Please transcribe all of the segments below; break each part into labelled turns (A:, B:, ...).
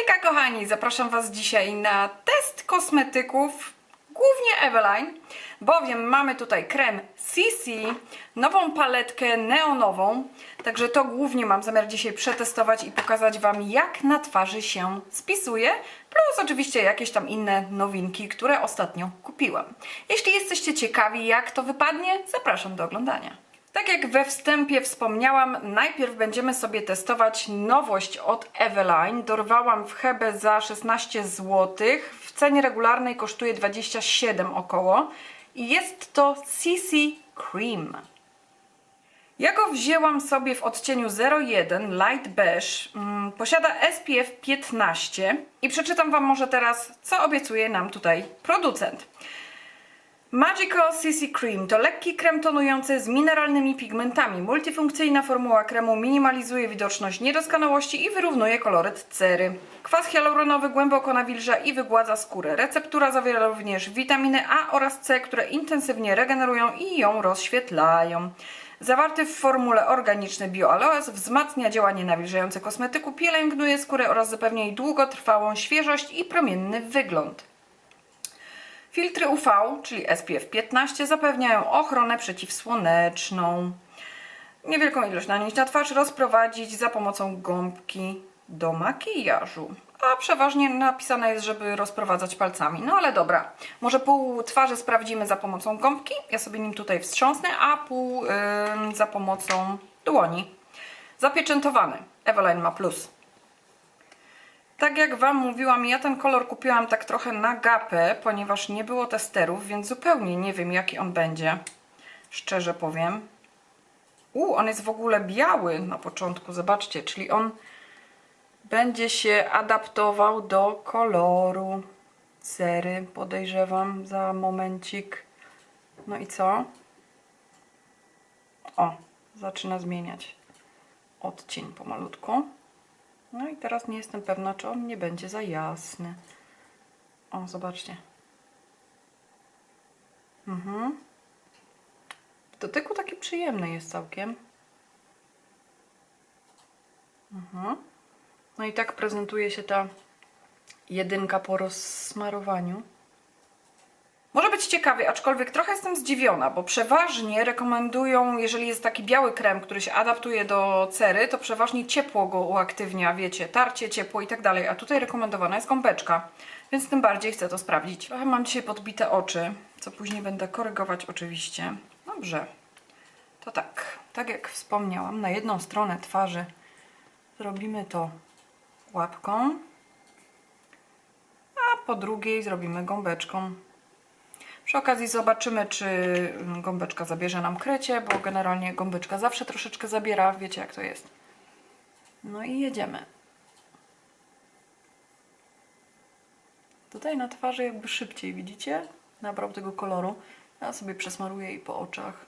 A: Hejka kochani, zapraszam Was dzisiaj na test kosmetyków, głównie Eveline, bowiem mamy tutaj krem CC, nową paletkę neonową, także to głównie mam zamiar dzisiaj przetestować i pokazać Wam jak na twarzy się spisuje, plus oczywiście jakieś tam inne nowinki, które ostatnio kupiłam. Jeśli jesteście ciekawi jak to wypadnie, zapraszam do oglądania. Tak jak we wstępie wspomniałam, najpierw będziemy sobie testować nowość od Eveline. Dorwałam w Hebe za 16 zł. W cenie regularnej kosztuje 27 około. I jest to CC Cream. Ja go wzięłam sobie w odcieniu 01 Light Beige. Mm, Posiada SPF 15 i przeczytam Wam może teraz, co obiecuje nam tutaj producent. Magical CC Cream to lekki krem tonujący z mineralnymi pigmentami. Multifunkcyjna formuła kremu minimalizuje widoczność niedoskonałości i wyrównuje koloryt cery. Kwas hialuronowy głęboko nawilża i wygładza skórę. Receptura zawiera również witaminy A oraz C, które intensywnie regenerują i ją rozświetlają. Zawarty w formule organiczny bioaloes wzmacnia działanie nawilżające kosmetyku, pielęgnuje skórę oraz zapewnia jej długotrwałą świeżość i promienny wygląd. Filtry UV, czyli SPF 15, zapewniają ochronę przeciwsłoneczną. Niewielką ilość nanieść na twarz rozprowadzić za pomocą gąbki do makijażu. A przeważnie napisane jest, żeby rozprowadzać palcami. No ale dobra, może pół twarzy sprawdzimy za pomocą gąbki. Ja sobie nim tutaj wstrząsnę, a pół ym, za pomocą dłoni. Zapieczętowany. Eveline ma plus. Tak jak Wam mówiłam, ja ten kolor kupiłam tak trochę na gapę, ponieważ nie było testerów, więc zupełnie nie wiem jaki on będzie. Szczerze powiem. U, on jest w ogóle biały na początku, zobaczcie, czyli on będzie się adaptował do koloru cery, podejrzewam, za momencik. No i co? O, zaczyna zmieniać odcień pomalutku. No i teraz nie jestem pewna, czy on nie będzie za jasny. O, zobaczcie. Mhm. W dotyku taki przyjemny jest całkiem. Mhm. No i tak prezentuje się ta jedynka po rozsmarowaniu. Może być ciekawie, aczkolwiek trochę jestem zdziwiona, bo przeważnie rekomendują, jeżeli jest taki biały krem, który się adaptuje do cery, to przeważnie ciepło go uaktywnia, wiecie, tarcie, ciepło i tak dalej, a tutaj rekomendowana jest gąbeczka, więc tym bardziej chcę to sprawdzić. Trochę mam dzisiaj podbite oczy, co później będę korygować oczywiście. Dobrze, to tak, tak jak wspomniałam, na jedną stronę twarzy zrobimy to łapką, a po drugiej zrobimy gąbeczką. Przy okazji zobaczymy, czy mm, gąbeczka zabierze nam krycie, bo generalnie gąbeczka zawsze troszeczkę zabiera, wiecie jak to jest. No i jedziemy. Tutaj na twarzy jakby szybciej, widzicie? Nabrał tego koloru. Ja sobie przesmaruję jej po oczach,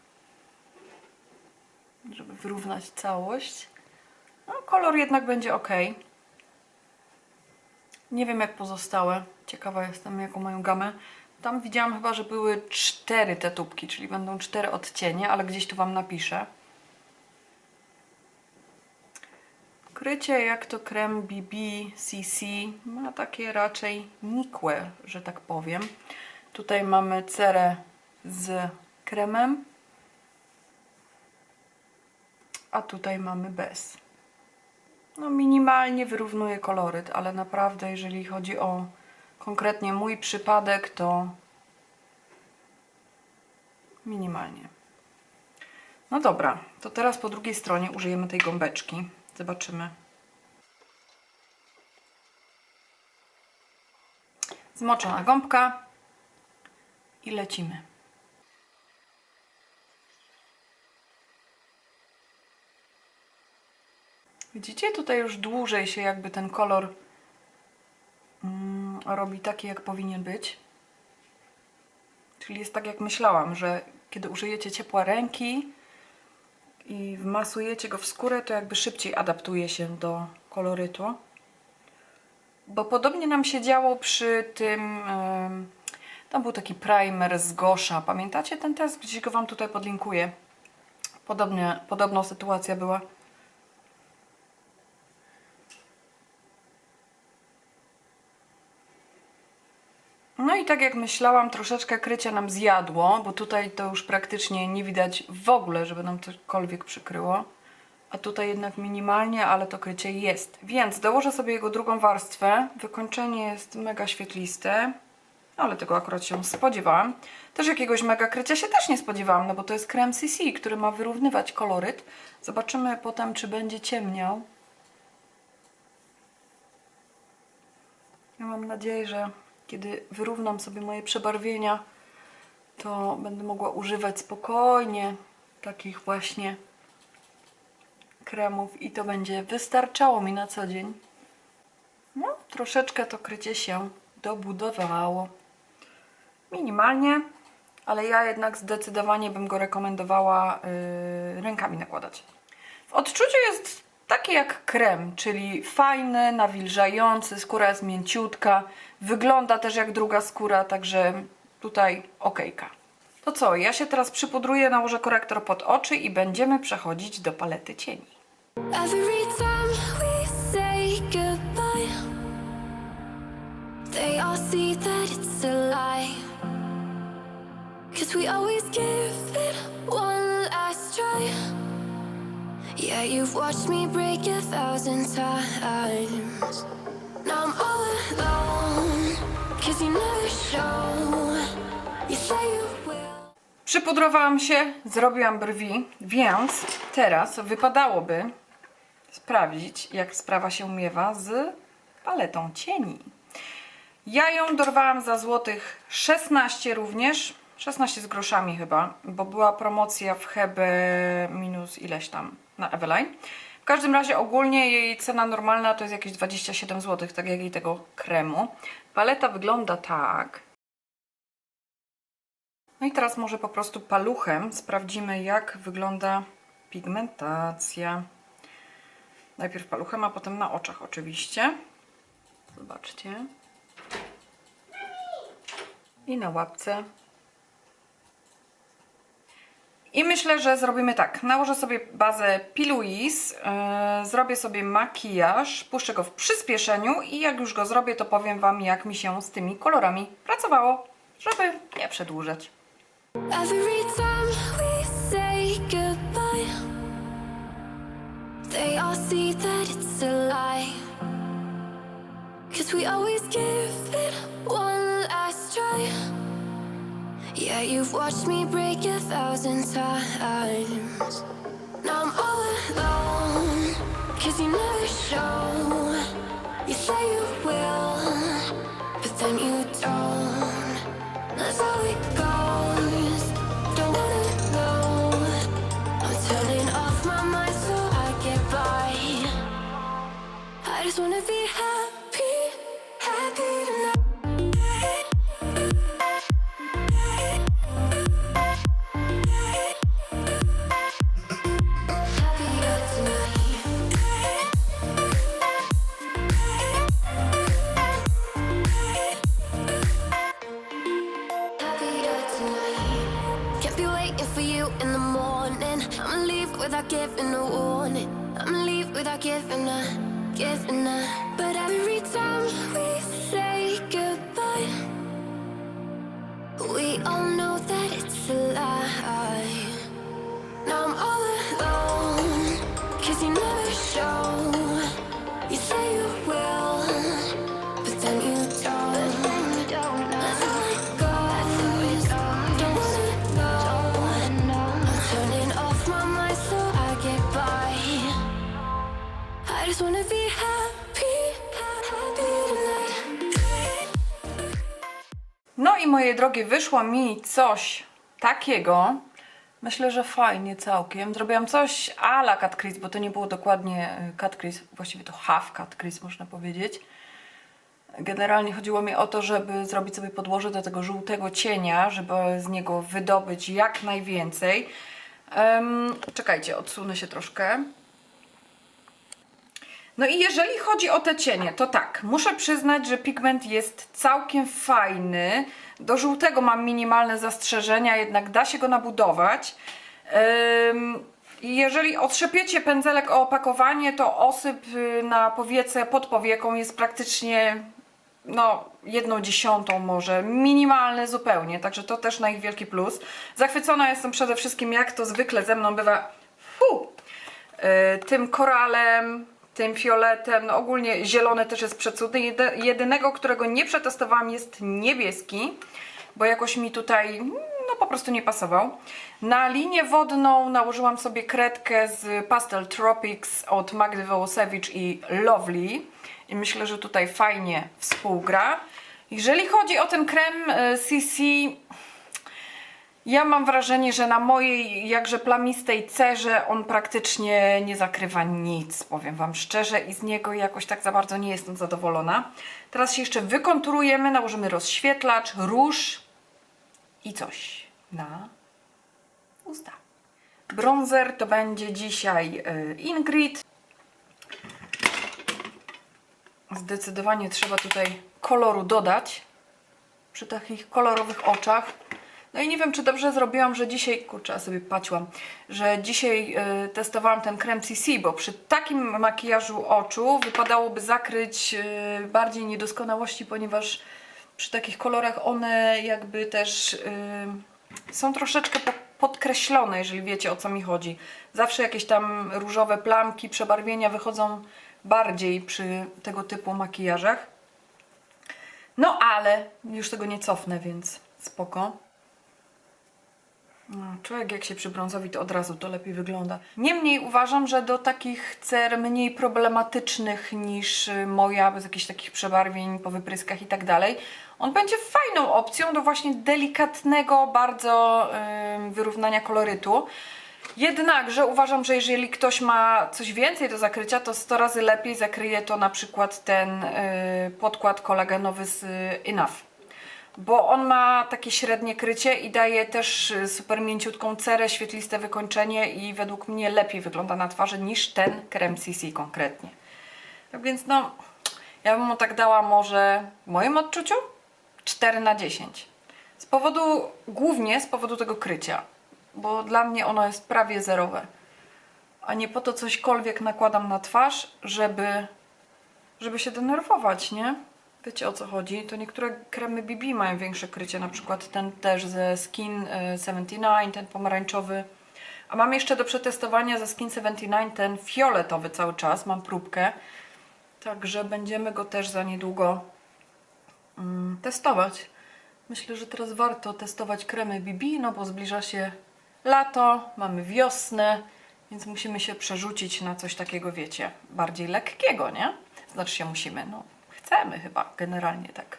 A: żeby wyrównać całość. No, kolor jednak będzie ok. Nie wiem jak pozostałe. Ciekawa jestem jaką mają gamę. Tam widziałam chyba, że były cztery te tubki, czyli będą cztery odcienie, ale gdzieś tu Wam napiszę. Krycie jak to krem BB CC ma takie raczej nikłe, że tak powiem. Tutaj mamy cerę z kremem, a tutaj mamy bez. No minimalnie wyrównuje koloryt, ale naprawdę jeżeli chodzi o konkretnie mój przypadek, to minimalnie. No dobra, to teraz po drugiej stronie użyjemy tej gąbeczki. Zobaczymy. Zmoczona gąbka i lecimy. Widzicie, tutaj już dłużej się jakby ten kolor robi taki, jak powinien być. Czyli jest tak, jak myślałam, że kiedy użyjecie ciepła ręki i wmasujecie go w skórę, to jakby szybciej adaptuje się do kolorytu. Bo podobnie nam się działo przy tym, tam był taki primer z Gosha. Pamiętacie ten test? Gdzieś go Wam tutaj podlinkuję. Podobnie, podobna sytuacja była. No i tak jak myślałam, troszeczkę krycia nam zjadło, bo tutaj to już praktycznie nie widać w ogóle, żeby nam cokolwiek przykryło. A tutaj jednak minimalnie, ale to krycie jest. Więc dołożę sobie jego drugą warstwę. Wykończenie jest mega świetliste, ale tego akurat się spodziewałam. Też jakiegoś mega krycia się też nie spodziewałam, no bo to jest krem CC, który ma wyrównywać koloryt. Zobaczymy potem, czy będzie ciemniał. Ja mam nadzieję, że kiedy wyrównam sobie moje przebarwienia, to będę mogła używać spokojnie takich właśnie kremów i to będzie wystarczało mi na co dzień. No, troszeczkę to krycie się dobudowało. Minimalnie, ale ja jednak zdecydowanie bym go rekomendowała yy, rękami nakładać. W odczuciu jest taki jak krem, czyli fajny, nawilżający, skóra jest mięciutka, wygląda też jak druga skóra, także tutaj okejka. To co, ja się teraz przypudruję, nałożę korektor pod oczy i będziemy przechodzić do palety cieni.
B: Every Yeah, you've watched me break a thousand times. Now I'm all alone. Cause you never show. You say you will.
A: Przypudrowałam się, zrobiłam brwi, więc teraz wypadałoby sprawdzić, jak sprawa się miewa z paletą cieni. Ja ją dorwałam za złotych 16 również, 16 z groszami chyba, bo była promocja w Hebe minus ileś tam na Eveline. W każdym razie ogólnie jej cena normalna to jest jakieś 27 zł, tak jak i tego kremu. Paleta wygląda tak. No i teraz może po prostu paluchem sprawdzimy, jak wygląda pigmentacja. Najpierw paluchem, a potem na oczach oczywiście. Zobaczcie. I na łapce. I myślę, że zrobimy tak. Nałożę sobie bazę Piluis, yy, zrobię sobie makijaż, puszczę go w przyspieszeniu i jak już go zrobię, to powiem Wam, jak mi się z tymi kolorami pracowało, żeby nie przedłużać.
B: Cause we always give it one last try. Yeah, you've watched me break a thousand times. Now I'm all alone. Cause you never show. You say you will, you in the morning. I'ma leave without giving a warning. I'ma leave without giving a, giving a. But every time we just wanna be happy, happy.
A: No i moje drogie, wyszło mi coś takiego. Myślę, że fajnie całkiem. Zrobiłam coś a la Cat Crease, bo to nie było dokładnie y, Cat Crease, właściwie to half Cat Crease można powiedzieć. Generalnie chodziło mi o to, żeby zrobić sobie podłoże do tego żółtego cienia, żeby z niego wydobyć jak najwięcej. Em, czekajcie, odsunę się troszkę. No i jeżeli chodzi o te cienie, to tak, muszę przyznać, że pigment jest całkiem fajny. Do żółtego mam minimalne zastrzeżenia, jednak da się go nabudować. Jeżeli otrzepiecie pędzelek o opakowanie, to osyp y, na powiece pod powieką jest praktycznie no, jedną dziesiątą może, minimalny zupełnie, także to też na ich wielki plus. Zachwycona jestem przede wszystkim, jak to zwykle ze mną bywa, fu, y, tym koralem, tym fioletem, no ogólnie zielony też jest przecudny. Jedy, jedynego, którego nie przetestowałam jest niebieski, bo jakoś mi tutaj no po prostu nie pasował. Na linię wodną nałożyłam sobie kredkę z Pastel Tropics od Magdy Wołosewicz i Lovely i myślę, że tutaj fajnie współgra. Jeżeli chodzi o ten krem y, CC, ja mam wrażenie, że na mojej jakże plamistej cerze on praktycznie nie zakrywa nic, powiem Wam szczerze, i z niego jakoś tak za bardzo nie jestem zadowolona. Teraz się jeszcze wykonturujemy, nałożymy rozświetlacz, róż i coś na usta. Bronzer to będzie dzisiaj y, Ingrid. Zdecydowanie trzeba tutaj koloru dodać przy takich kolorowych oczach. No i nie wiem, czy dobrze zrobiłam, że dzisiaj, kurczę, sobie paciłam, że dzisiaj y, testowałam ten krem CC, bo przy takim makijażu oczu wypadałoby zakryć y, bardziej niedoskonałości, ponieważ przy takich kolorach one jakby też y, są troszeczkę po, podkreślone, jeżeli wiecie o co mi chodzi. Zawsze jakieś tam różowe plamki, przebarwienia wychodzą bardziej przy tego typu makijażach. No ale już tego nie cofnę, więc spoko. No, człowiek jak się przybrązowi, to od razu to lepiej wygląda. Niemniej uważam, że do takich cer mniej problematycznych niż y, moja, bez jakichś takich przebarwień po wypryskach i tak dalej, on będzie fajną opcją do właśnie delikatnego bardzo ym, wyrównania kolorytu. Jednakże uważam, że jeżeli ktoś ma coś więcej do zakrycia, to 100 razy lepiej zakryje to na przykład ten y, podkład kolagenowy z y, Enough bo on ma takie średnie krycie i daje też y, super mięciutką cerę, świetliste wykończenie i według mnie lepiej wygląda na twarzy niż ten krem CC konkretnie. Tak więc no, ja bym mu tak dała może w moim odczuciu 4 na 10. Z powodu, głównie z powodu tego krycia, bo dla mnie ono jest prawie zerowe. A nie po to cośkolwiek nakładam na twarz, żeby, żeby się denerwować, nie? Wiecie o co chodzi? To niektóre kremy BB mają większe krycie, na przykład ten też ze Skin y, 79, ten pomarańczowy. A mam jeszcze do przetestowania ze Skin 79 ten fioletowy cały czas, mam próbkę. Także będziemy go też za niedługo mm, testować. Myślę, że teraz warto testować kremy BB, no bo zbliża się lato, mamy wiosnę, więc musimy się przerzucić na coś takiego, wiecie, bardziej lekkiego, nie? Znaczy się musimy, no chcemy chyba generalnie tak.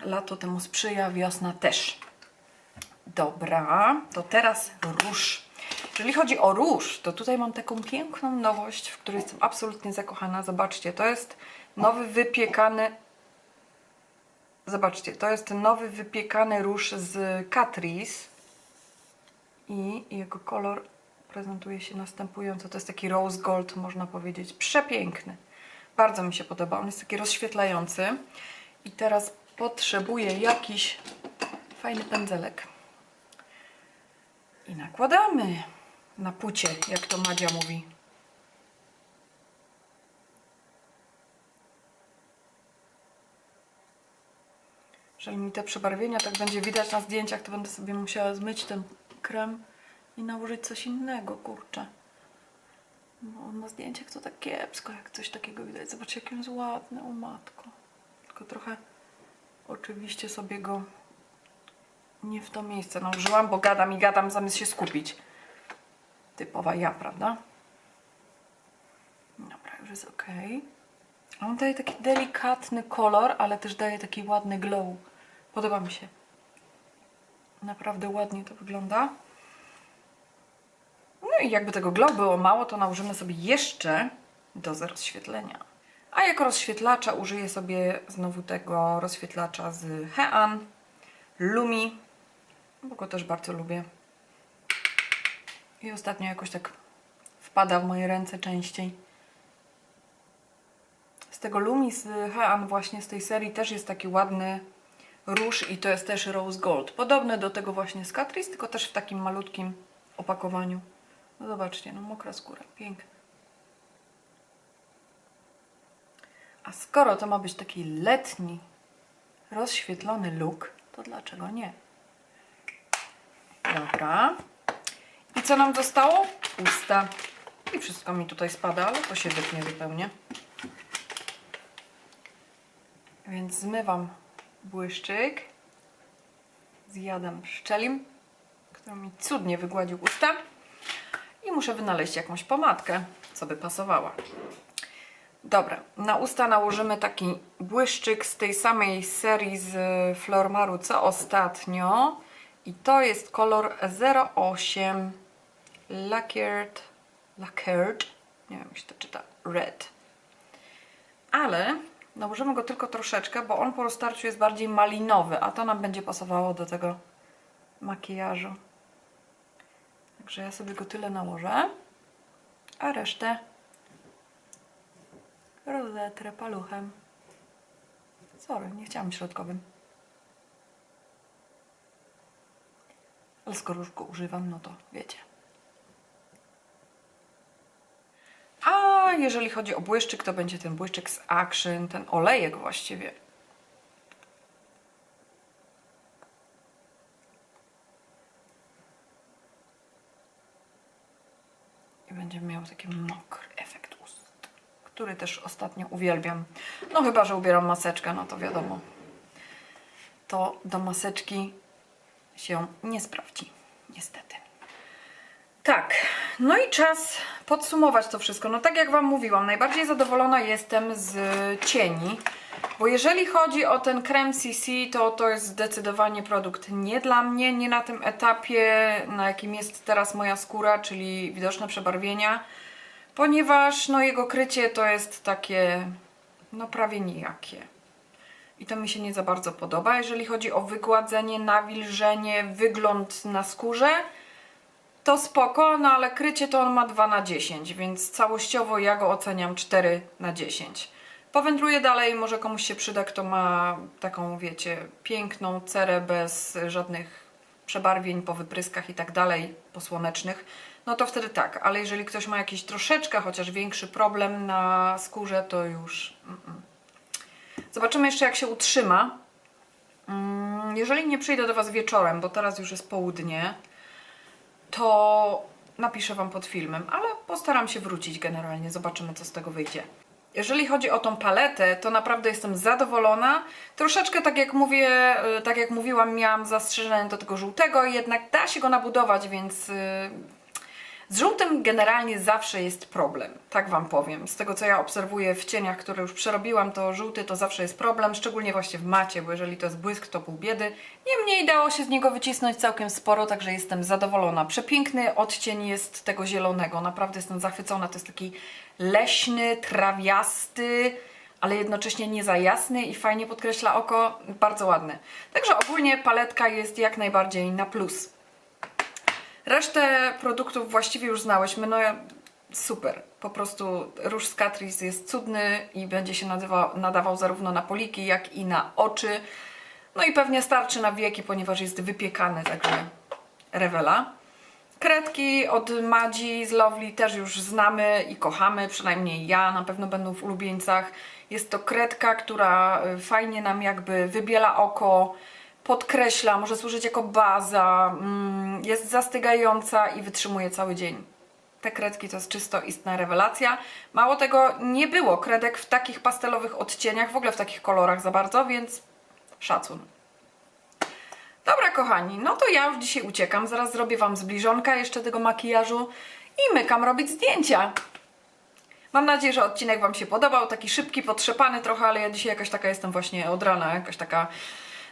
A: Lato temu sprzyja, wiosna też. Dobra, to teraz róż. Jeżeli chodzi o róż, to tutaj mam taką piękną nowość, w której jestem absolutnie zakochana. Zobaczcie, to jest nowy wypiekany. Zobaczcie, to jest nowy wypiekany róż z Catrice. I jego kolor prezentuje się następująco. To jest taki rose gold, można powiedzieć. Przepiękny. Bardzo mi się podoba. On jest taki rozświetlający. I teraz potrzebuję jakiś fajny pędzelek. I nakładamy na pucie, jak to Madzia mówi. Jeżeli mi te przebarwienia tak będzie widać na zdjęciach, to będę sobie musiała zmyć ten krem i nałożyć coś innego, kurczę. No, na zdjęciach to tak kiepsko, jak coś takiego widać. Zobaczcie, jaki on jest ładny, o matko. Tylko trochę oczywiście sobie go nie w to miejsce nałożyłam, bo gadam i gadam zamiast się skupić. Typowa ja, prawda? Dobra, już jest ok. On daje taki delikatny kolor, ale też daje taki ładny glow. Podoba mi się. Naprawdę ładnie to wygląda. No i jakby tego glow było mało, to nałożymy sobie jeszcze dozę rozświetlenia. A jako rozświetlacza użyję sobie znowu tego rozświetlacza z Hean Lumi, bo go też bardzo lubię. I ostatnio jakoś tak wpada w moje ręce częściej. Z tego Lumi z Hean właśnie z tej serii też jest taki ładny róż i to jest też Rose Gold. Podobny do tego właśnie z Catrice, tylko też w takim malutkim opakowaniu. No zobaczcie, no mokra skóra, piękna. A skoro to ma być taki letni, rozświetlony look, to dlaczego nie? Dobra. I co nam zostało? Usta. I wszystko mi tutaj spada, ale to się wytnie zupełnie. Więc zmywam błyszczyk. Zjadam szczelim, który mi cudnie wygładził usta. I muszę wynaleźć jakąś pomadkę, co by pasowała. Dobra, na usta nałożymy taki błyszczyk z tej samej serii z Flormaru co ostatnio. I to jest kolor 08 Lacquered, Lacquered, nie wiem jak się to czyta, Red. Ale nałożymy go tylko troszeczkę, bo on po roztarciu jest bardziej malinowy, a to nam będzie pasowało do tego makijażu. Także ja sobie go tyle nałożę, a resztę rozetrę paluchem. Sorry, nie chciałam środkowym. Ale skoro już go używam, no to wiecie. A jeżeli chodzi o błyszczyk, to będzie ten błyszczyk z Action, ten olejek właściwie. I będzie miał taki mokry efekt ust, który też ostatnio uwielbiam. No chyba, że ubieram maseczkę, no to wiadomo. To do maseczki się nie sprawdzi, niestety. Tak, no i czas podsumować to wszystko. No tak jak Wam mówiłam, najbardziej zadowolona jestem z cieni, bo jeżeli chodzi o ten krem CC, to to jest zdecydowanie produkt nie dla mnie, nie na tym etapie, na jakim jest teraz moja skóra, czyli widoczne przebarwienia, ponieważ no jego krycie to jest takie, no prawie nijakie. I to mi się nie za bardzo podoba. Jeżeli chodzi o wygładzenie, nawilżenie, wygląd na skórze, to spoko, no ale krycie to on ma 2 na 10, więc całościowo ja go oceniam 4 na 10. Powędruję dalej, może komuś się przyda, kto ma taką, wiecie, piękną cerę bez żadnych przebarwień po wypryskach i tak dalej, posłonecznych, no to wtedy tak, ale jeżeli ktoś ma jakiś troszeczkę, chociaż większy problem na skórze, to już... Zobaczymy jeszcze jak się utrzyma. Mm, Jeżeli nie przyjdę do Was wieczorem, bo teraz już jest południe, to napiszę Wam pod filmem, ale postaram się wrócić generalnie, zobaczymy co z tego wyjdzie. Jeżeli chodzi o tą paletę, to naprawdę jestem zadowolona. Troszeczkę tak jak mówię, y, tak jak mówiłam, miałam zastrzeżenie do tego żółtego, jednak da się go nabudować, więc y, z żółtym generalnie zawsze jest problem, tak Wam powiem. Z tego co ja obserwuję w cieniach, które już przerobiłam, to żółty to zawsze jest problem, szczególnie właśnie w macie, bo jeżeli to jest błysk, to pół biedy. Niemniej dało się z niego wycisnąć całkiem sporo, także jestem zadowolona. Przepiękny odcień jest tego zielonego, naprawdę jestem zachwycona. To jest taki leśny, trawiasty, ale jednocześnie nie za jasny i fajnie podkreśla oko, bardzo ładny. Także ogólnie paletka jest jak najbardziej na plus. Resztę produktów właściwie już znałyśmy, no super. Po prostu róż z Catrice jest cudny i będzie się nadawał, nadawał zarówno na poliki, jak i na oczy. No i pewnie starczy na wieki, ponieważ jest wypiekany, także rewela. Kredki od Madzi z Lovely też już znamy i kochamy, przynajmniej ja, na pewno będą w ulubieńcach. Jest to kredka, która y, fajnie nam jakby wybiela oko, podkreśla, może służyć jako baza, mm, jest zastygająca i wytrzymuje cały dzień. Te kredki to jest czysto istna rewelacja. Mało tego, nie było kredek w takich pastelowych odcieniach, w ogóle w takich kolorach za bardzo, więc szacun. Dobra, kochani, no to ja już dzisiaj uciekam. Zaraz zrobię Wam zbliżonka jeszcze tego makijażu i mykam robić zdjęcia. Mam nadzieję, że odcinek Wam się podobał. Taki szybki, potrzepany trochę, ale ja dzisiaj jakaś taka jestem właśnie od rana, jakaś taka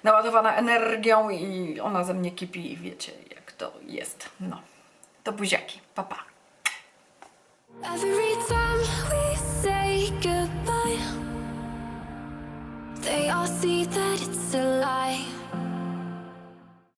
A: naładowana energią i ona ze mnie kipi i wiecie jak to jest. No, to buziaki, pa pa.
B: Every time we say goodbye, they all see that it's a lie.